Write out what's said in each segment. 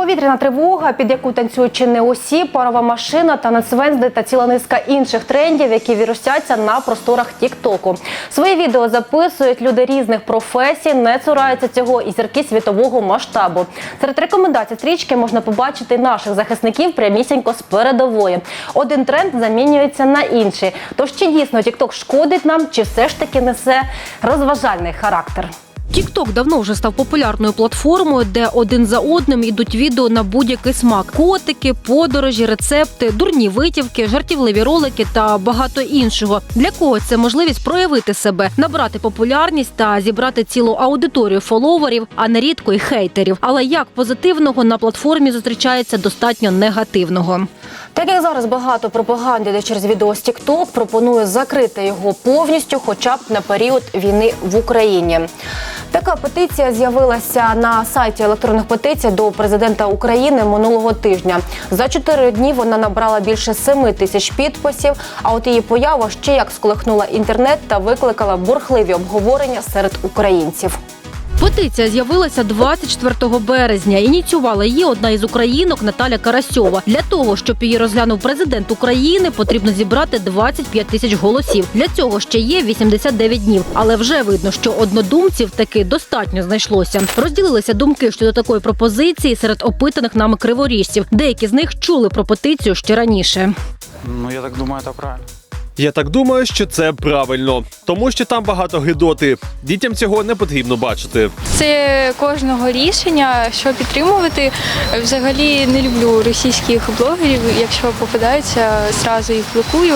Повітряна тривога, під яку танцюють чи не усі, парова машина, та танецвензди та ціла низка інших трендів, які вірусяться на просторах Тіктоку. Свої відео записують люди різних професій, не цураються цього і зірки світового масштабу. Серед рекомендацій стрічки можна побачити наших захисників прямісінько з передової. Один тренд замінюється на інший. Тож чи дійсно Тікток шкодить нам, чи все ж таки несе розважальний характер? Тікток давно вже став популярною платформою, де один за одним ідуть відео на будь-який смак: котики, подорожі, рецепти, дурні витівки, жартівливі ролики та багато іншого. Для кого це можливість проявити себе, набрати популярність та зібрати цілу аудиторію фоловерів, а нерідко й хейтерів. Але як позитивного на платформі зустрічається достатньо негативного. Так як зараз багато пропаганди йде через відео з TikTok, пропоную закрити його повністю, хоча б на період війни в Україні. Така петиція з'явилася на сайті електронних петицій до президента України минулого тижня. За чотири дні вона набрала більше семи тисяч підписів. А от її поява ще як сколихнула інтернет та викликала бурхливі обговорення серед українців. Петиція з'явилася 24 березня. Ініціювала її одна із українок Наталя Карасьова. Для того, щоб її розглянув президент України, потрібно зібрати 25 тисяч голосів. Для цього ще є 89 днів. Але вже видно, що однодумців таки достатньо знайшлося. Розділилися думки щодо такої пропозиції серед опитаних нами криворіжців. Деякі з них чули про петицію ще раніше. Ну, я так думаю, это правильно. Я так думаю, що це правильно, тому що там багато гидоти. Дітям цього не потрібно бачити. Це кожного рішення, що підтримувати. Взагалі не люблю російських блогерів. Якщо попадаються, зразу їх блокую.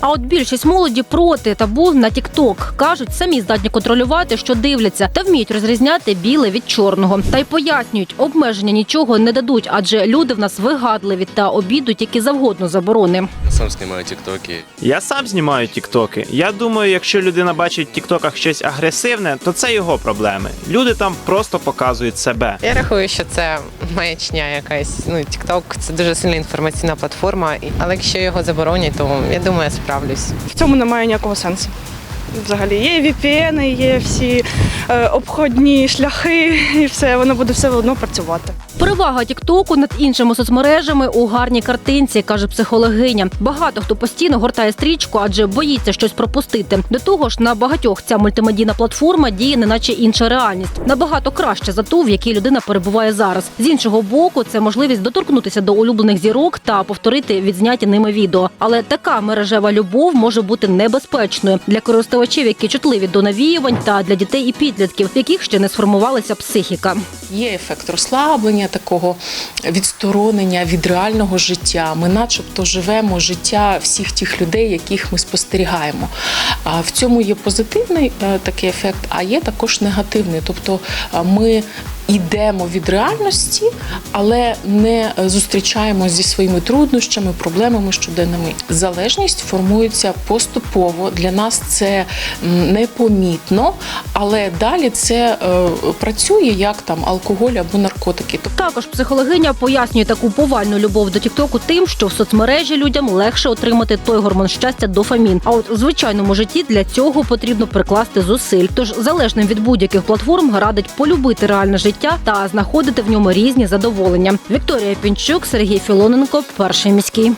А от більшість молоді проти табу на TikTok. кажуть, самі здатні контролювати, що дивляться, та вміють розрізняти біле від чорного. Та й пояснюють, обмеження нічого не дадуть, адже люди в нас вигадливі та обідуть які завгодно заборони. Сам знімаю тіктоки. Я сам знімаю тіктоки. Я думаю, якщо людина бачить в тіктоках щось агресивне, то це його проблеми. Люди там просто показують себе. Я рахую, що це маячня якась. Ну, TikTok – це дуже сильна інформаційна платформа. Але якщо його заборонять, то я думаю, я справлюсь. в цьому немає ніякого сенсу. Взагалі є VPN, є всі е, обходні шляхи, і все воно буде все одно працювати. Перевага Тіктоку над іншими соцмережами у гарній картинці, каже психологиня. Багато хто постійно гортає стрічку, адже боїться щось пропустити. До того ж, на багатьох ця мультимедійна платформа діє, неначе інша реальність. Набагато краще за ту, в якій людина перебуває зараз. З іншого боку, це можливість доторкнутися до улюблених зірок та повторити відзняті ними відео. Але така мережева любов може бути небезпечною для користувачів, які чутливі до навіювань, та для дітей і підлітків, в яких ще не сформувалася психіка. Є ефект розслаблення, такого відсторонення від реального життя. Ми, начебто, живемо життя всіх тих людей, яких ми спостерігаємо. А в цьому є позитивний е, такий ефект, а є також негативний. Тобто ми йдемо від реальності, але не зустрічаємося зі своїми труднощами, проблемами щоденними. Залежність формується поступово. Для нас це непомітно, але далі це е, працює як там алкоголь або наркотики. Також психологиня пояснює таку повальну любов до Тіктоку тим, що в соцмережі людям легше отримати той гормон щастя дофамін. А от у звичайному житті для цього потрібно прикласти зусиль. Тож залежним від будь-яких платформ радить полюбити реальне життя та знаходити в ньому різні задоволення. Вікторія Пінчук, Сергій Філоненко, перший міський.